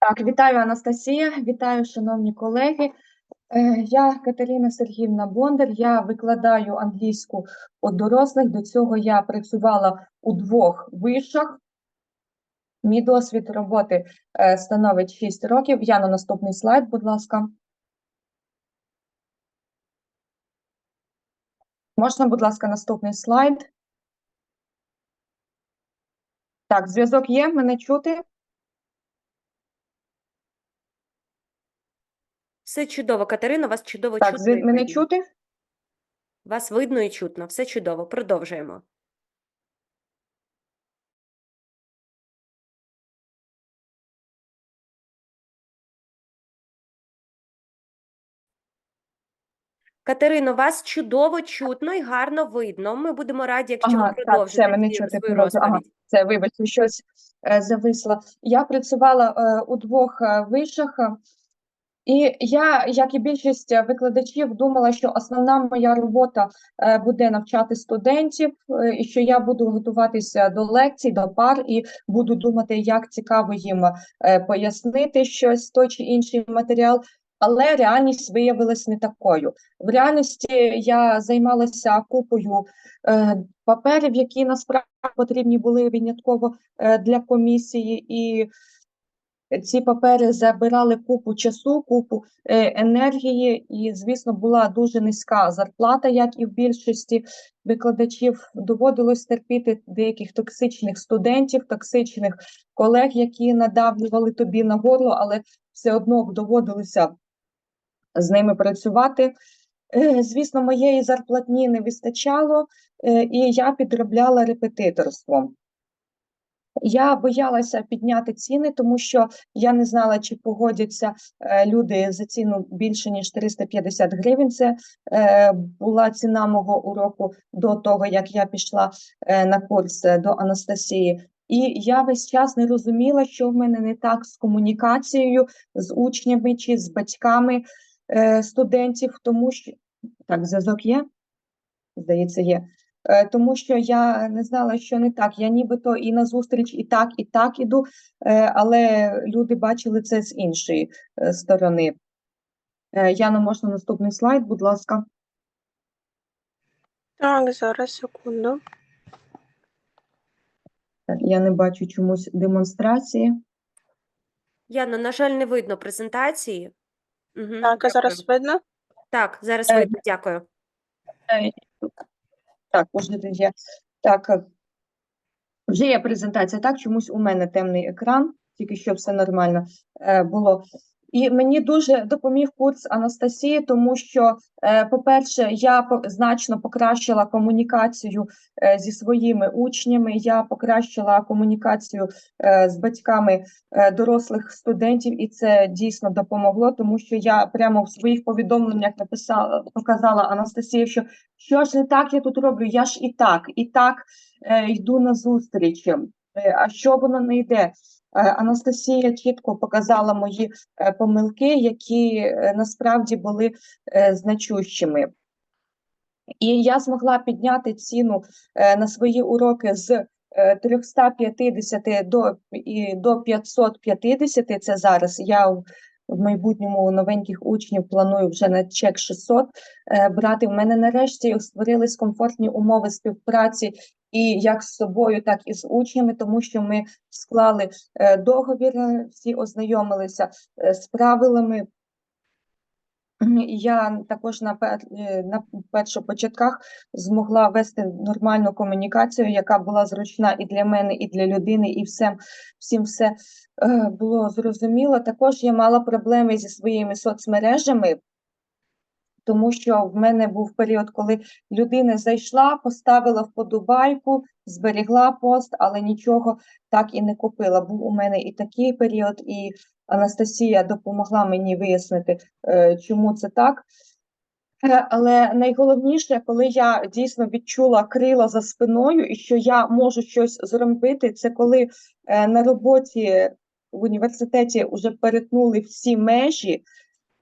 Так, вітаю Анастасія, вітаю, шановні колеги. Е, Я Катерина Сергіївна Бондар, я викладаю англійську у дорослих. До цього я працювала у двох вишах. Мій досвід роботи е, становить 6 років. Я на наступний слайд, будь ласка. Можна, будь ласка, наступний слайд. Так, зв'язок є, мене чути? Все чудово, Катерина, вас чудово Так, чутно. і мене видно. чути? Вас видно і чутно. Все чудово. Продовжуємо. Катерино, вас чудово чутно і гарно видно. Ми будемо раді, якщо Ага, ви так, продовжите все, мене чути. свою. Ага, розповідь. це, вибачте, щось е, зависло. Я працювала е, у двох е, вишах, е, і я, як і більшість е, викладачів, думала, що основна моя робота е, буде навчати студентів, е, і що я буду готуватися до лекцій, до пар, і буду думати, як цікаво їм пояснити щось, той чи інший матеріал. Але реальність виявилась не такою. В реальності я займалася купою е, паперів, які насправді потрібні були винятково е, для комісії, і ці папери забирали купу часу, купу е, енергії, і, звісно, була дуже низька зарплата, як і в більшості викладачів. Доводилось терпіти деяких токсичних студентів, токсичних колег, які надавлювали тобі на горло, але все одно доводилося з ними працювати. Е, Звісно, моєї зарплатні не вистачало, е, і я підробляла репетиторством. Я боялася підняти ціни, тому що я не знала, чи погодяться е, люди за ціну більше ніж 350 гривень. Це е, була ціна мого уроку до того, як я пішла е, на курс до Анастасії. І я весь час не розуміла, що в мене не так з комунікацією, з учнями чи з батьками студентів, тому що так, зв'язок є? Здається, є. Е, Тому що я не знала, що не так. Я нібито і на зустріч, і так, і так іду, е, але люди бачили це з іншої е, сторони. Яна, можна наступний слайд, будь ласка. Так, зараз секунду. Я не бачу чомусь демонстрації. Яно, на жаль, не видно презентації. Угу, Так, а зараз видно? Так, зараз видно. Дякую. Так, де є. Так, е, вже є презентація. Так, чомусь у мене темний екран, тільки що все нормально е, було. І мені дуже допоміг курс Анастасії, тому що, е, по-перше, я значно покращила комунікацію е, зі своїми учнями. Я покращила комунікацію е, з батьками дорослих студентів, і це дійсно допомогло, тому що я прямо в своїх повідомленнях написала, показала Анастасії, що що ж не так я тут роблю? Я ж і так, і так йду на зустріч. Е, А що воно не йде? Е, Анастасія чітко показала мої е, помилки, які е, насправді були значущими. І я змогла підняти ціну на свої уроки з е, 350 до, і до 550. Це зараз. Я в майбутньому у новеньких учнів планую вже на чек 600 е, брати. В мене нарешті створились комфортні умови співпраці і як з собою, так і з учнями, тому що ми склали е, договір, е, всі ознайомилися е, з правилами. Я також на, пер, на першопочатках змогла вести нормальну комунікацію, яка була зручна і для мене, і для людини, і всім, всім все було зрозуміло. Також я мала проблеми зі своїми соцмережами, тому що в мене був період, коли людина зайшла, поставила вподобайку, зберігла пост, але нічого так і не купила. Був у мене і такий період, і Анастасія допомогла мені вияснити, е, чому це так. Е, Але найголовніше, коли я дійсно відчула крила за спиною і що я можу щось зробити, це коли е, на роботі в університеті вже перетнули всі межі,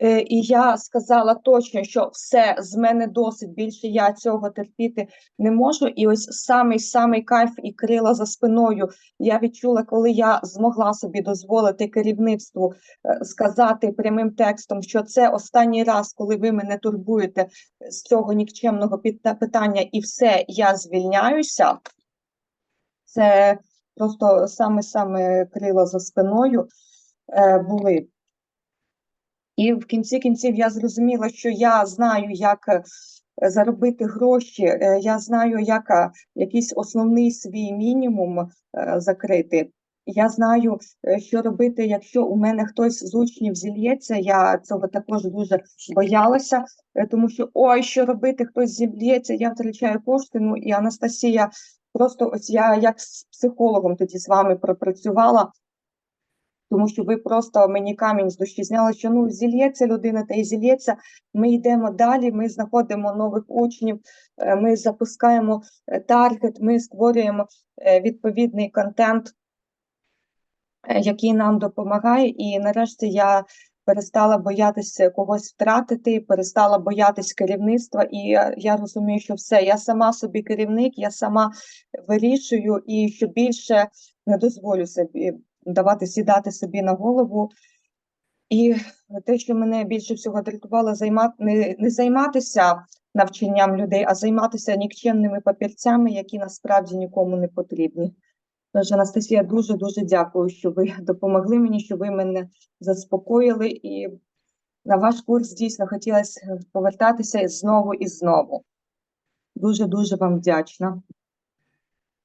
І я сказала точно, що все з мене досить більше я цього терпіти не можу. І ось самий самий кайф і крила за спиною я відчула, коли я змогла собі дозволити керівництву е, сказати прямим текстом, що це останній раз, коли ви мене турбуєте з цього нікчемного питання, і все, я звільняюся. Це просто саме саме крила за спиною е, були. І в кінці кінців я зрозуміла, що я знаю, як е, заробити гроші, е, я знаю, як е, якийсь основний свій мінімум закрити. Я знаю, що робити, якщо у мене хтось з учнів зільється. Я цього також дуже боялася, тому що ой, що робити, хтось зільється, я втрачаю кошти. Ну і Анастасія, просто ось я як з психологом тоді з вами пропрацювала. Тому що ви просто мені камінь з душі зняли, що ну зільється людина та й зільється. Ми йдемо далі, ми знаходимо нових учнів, е, ми запускаємо е, таргет, ми створюємо е, відповідний контент, який нам допомагає. І нарешті я перестала боятися когось втратити, перестала боятись керівництва. І е, я розумію, що все, я сама собі керівник, я сама вирішую, і що більше не дозволю собі давати сідати собі на голову. І те, що мене більше всього дратувало, займати не, не займатися навчанням людей, а займатися нікчемними папірцями, які насправді нікому не потрібні. Тож, Анастасія, дуже дуже дякую, що ви допомогли мені, що ви мене заспокоїли, і на ваш курс дійсно хотілося повертатися знову і знову. Дуже дуже вам вдячна.